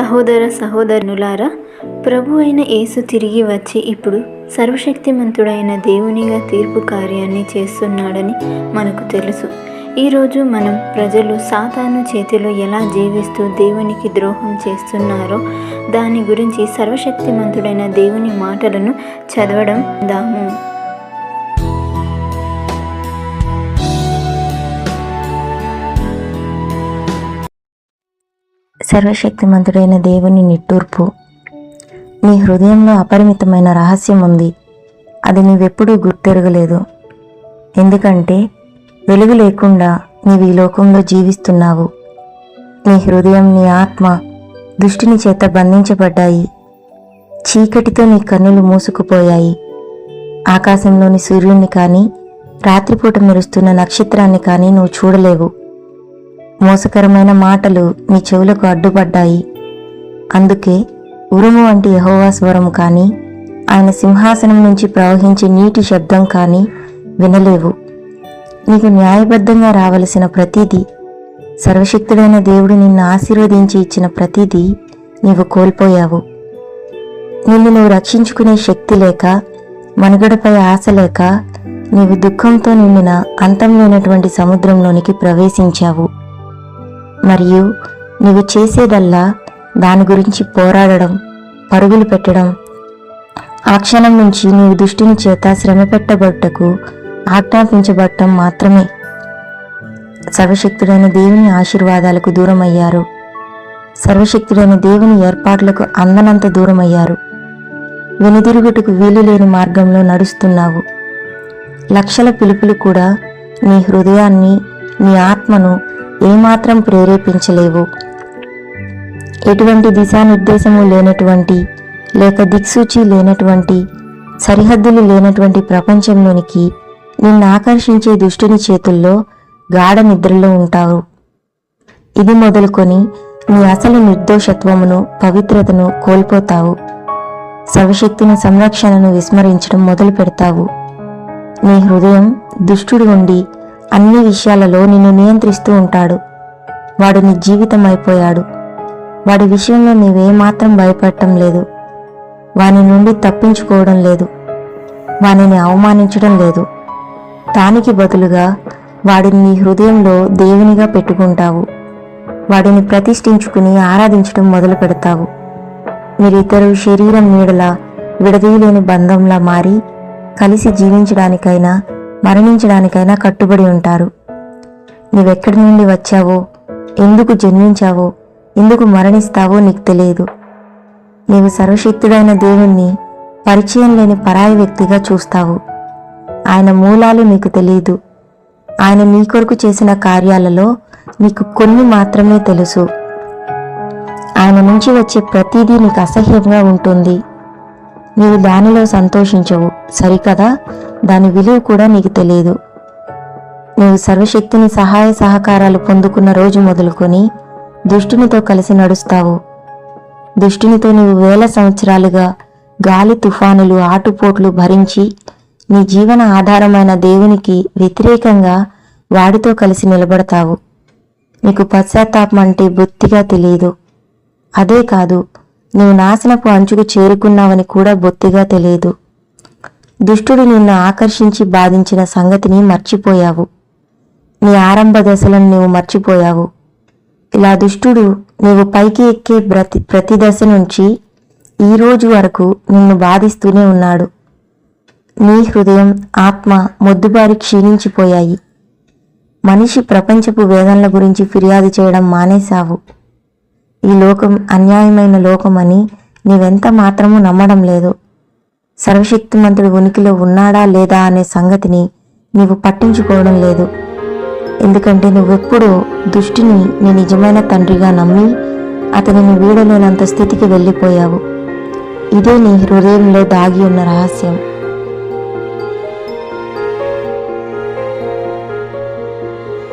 సహోదర సహోదరులారా ప్రభు అయిన యేసు తిరిగి వచ్చి ఇప్పుడు సర్వశక్తిమంతుడైన దేవునిగా తీర్పు కార్యాన్ని చేస్తున్నాడని మనకు తెలుసు. ఈరోజు మనం ప్రజలు సాతాను చేతిలో ఎలా జీవిస్తూ దేవునికి ద్రోహం చేస్తున్నారో దాని గురించి సర్వశక్తిమంతుడైన దేవుని మాటలను చదవడం దాము. సర్వశక్తిమంతుడైన దేవుని నిట్టూర్పు. నీ హృదయంలో అపరిమితమైన రహస్యం ఉంది. అది నీవెప్పుడూ గుర్తెరగలేదు. ఎందుకంటే వెలుగు లేకుండా నీవు ఈ లోకంలో జీవిస్తున్నావు. నీ హృదయం నీ ఆత్మ దుష్టిని చేత బంధించబడ్డాయి. చీకటితో నీ కన్నులు మూసుకుపోయాయి. ఆకాశంలోని సూర్యుడిని కానీ రాత్రిపూట మెరుస్తున్న నక్షత్రాన్ని కానీ నువ్వు చూడలేవు. మోసకరమైన మాటలు నీ చెవులకు అడ్డుపడ్డాయి. అందుకే ఉరుము వంటి యహోవా స్వరం కానీ ఆయన సింహాసనం నుంచి ప్రవహించే నీటి శబ్దం కానీ వినలేవు. నీకు న్యాయబద్ధంగా రావలసిన ప్రతిదీ సర్వశక్తుడైన దేవుడు నిన్ను ఆశీర్వదించి ఇచ్చిన ప్రతిదీ నీవు కోల్పోయావు. నిన్ను నువ్వు రక్షించుకునే శక్తి లేక మనుగడపై ఆశ లేక నీవు దుఃఖంతో నిండిన అంతం లేనటువంటి సముద్రంలోనికి ప్రవేశించావు. మరియు నీవు చేసేదల్లా దాని గురించి పోరాడడం పరుగులు పెట్టడం. ఆ క్షణం నుంచి నీవు దృష్టిని చేత శ్రమ పెట్టబట్టకు ఆజ్ఞాపించబట్టం మాత్రమే. సర్వశక్తుడైన దేవుని ఆశీర్వాదాలకు దూరమయ్యారు. సర్వశక్తుడైన దేవుని ఏర్పాట్లకు అందనంత దూరమయ్యారు. వెనుదిరుగుటకు వీలు లేని మార్గంలో నడుస్తున్నావు. లక్షల పిలుపులు కూడా నీ హృదయాన్ని నీ ఆత్మను ఏమాత్రం ప్రేరేపించలేవు. ఎటువంటి దిశానిర్దేశము లేనటువంటి లేక దిక్సూచి లేనటువంటి సరిహద్దులు లేనటువంటి ప్రపంచంలోనికి నిన్ను ఆకర్షించే దుష్టుని చేతుల్లో గాఢ నిద్రలో ఉంటావు. ఇది మొదలుకొని నీ అసలు నిర్దోషత్వమును పవిత్రతను కోల్పోతావు. సర్వశక్తిని సంరక్షణను విస్మరించడం మొదలు పెడతావు నీ హృదయం దుష్టుడు ఉండి అన్ని విషయాలలో నిన్ను నియంత్రిస్తూ ఉంటాడు. వాడు నీ జీవితం అయిపోయాడు. వాడి విషయంలో నీవేమాత్రం భయపడటం లేదు. వాని నుండి తప్పించుకోవడం లేదు. వానిని అవమానించడం లేదు. దానికి బదులుగా వాడిని నీ హృదయంలో దేవునిగా పెట్టుకుంటావు. వాడిని ప్రతిష్ఠించుకుని ఆరాధించడం మొదలు పెడతావు. మీరిద్దరు శరీరం నీడలా విడదీయలేని బంధంలా మారి కలిసి జీవించడానికైనా మరణించడానికైనా కట్టుబడి ఉంటారు. నీవెక్కడి నుండి వచ్చావో? ఎందుకు జన్మించావో? ఎందుకు మరణిస్తావో నీకు తెలియదు. నీవు సర్వశక్తుడైన దేవుణ్ణి పరిచయం లేని పరాయి వ్యక్తిగా చూస్తావు. ఆయన మూలాలు నీకు తెలియదు. ఆయన నీ కొరకు చేసిన కార్యాలలో నీకు కొన్ని మాత్రమే తెలుసు. ఆయన నుంచి వచ్చే ప్రతిదీ నీకు అసహ్యంగా ఉంటుంది. నీవు దానిలో సంతోషించవు. సరికదా? దాని విలువ కూడా నీకు తెలియదు. నీవు సర్వశక్తిని సహాయ సహకారాలు పొందుకున్న రోజు మొదలుకొని దుష్టునితో కలిసి నడుస్తావు. దుష్టునితో నీవు వేల సంవత్సరాలుగా గాలి తుఫానులు ఆటుపోట్లు భరించి నీ జీవన ఆధారమైన దేవునికి వ్యతిరేకంగా వాడితో కలిసి నిలబడతావు. నీకు పశ్చాత్తాపం అంటే బొత్తిగా తెలియదు. అదే కాదు నీవు నాశనపు అంచుకు చేరుకున్నావని కూడా బొత్తిగా తెలియదు. దుష్టుడు నిన్ను ఆకర్షించి బాధించిన సంగతిని మర్చిపోయావు. నీ ఆరంభ దశలను నీవు మర్చిపోయావు. ఇలా దుష్టుడు నీవు పైకి ఎక్కే ప్రతి ప్రతి దశ నుంచి ఈ రోజు వరకు నిన్ను బాధిస్తూనే ఉన్నాడు. నీ హృదయం ఆత్మ మొద్దుబారి క్షీణించిపోయాయి. మనిషి ప్రపంచపు వేదనల గురించి ఫిర్యాదు చేయడం మానేశావు. ఈ లోకం అన్యాయమైన లోకమని నీవెంత మాత్రము నమ్మడం లేదు. సర్వశక్తిమంతుడు ఉనికిలో ఉన్నాడా లేదా అనే సంగతిని నీవు పట్టించుకోవడం లేదు. ఎందుకంటే నువ్వెప్పుడూ దుష్టిని నీ నిజమైన తండ్రిగా నమ్మి అతనిని వీడలేనంత స్థితికి వెళ్ళిపోయావు. ఇదే నీ హృదయంలో దాగి ఉన్న రహస్యం.